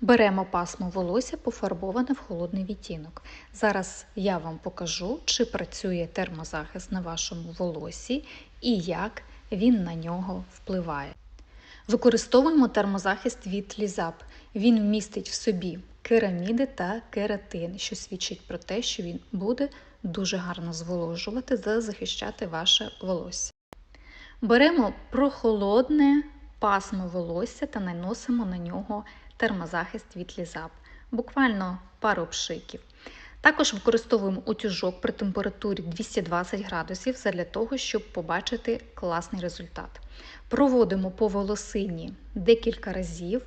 Беремо пасмо волосся, пофарбоване в холодний відтінок. Зараз я вам покажу, чи працює термозахист на вашому волосі і як він на нього впливає. Використовуємо термозахист від Лізап. Він вмістить в собі кераміди та кератин, що свідчить про те, що він буде дуже гарно зволожувати та захищати ваше волосся. Беремо прохолодне пасмо волосся та наносимо на нього термозахист від Лізап, буквально пару пшиків. Також використовуємо утюжок при температурі 220 градусів для того, щоб побачити класний результат. Проводимо по волосині декілька разів,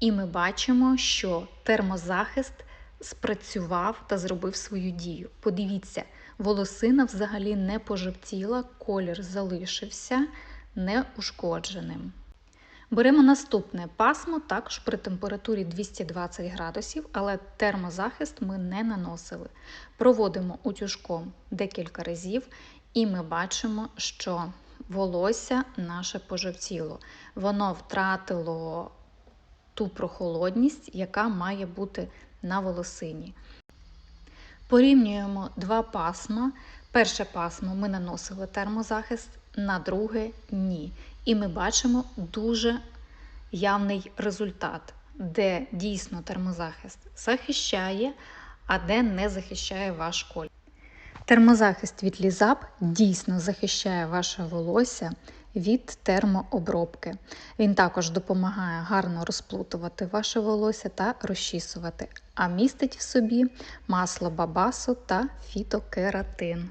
і ми бачимо, що термозахист спрацював та зробив свою дію. Подивіться, волосина взагалі не пожовтіла, колір залишився неушкодженим. Беремо наступне пасмо також при температурі 220 градусів, але термозахист ми не наносили. Проводимо утюжком декілька разів, і ми бачимо, що волосся наше пожовтіло. Воно втратило ту прохолодність, яка має бути на волосині. Порівнюємо два пасма. Перше пасмо ми наносили термозахист, на друге ні. І ми бачимо дуже явний результат, де дійсно термозахист захищає, а де не захищає ваш колір. Термозахист від Лізап дійсно захищає ваше волосся від термообробки. Він також допомагає гарно розплутувати ваше волосся та розчісувати, а містить в собі масло бабасу та фітокератин.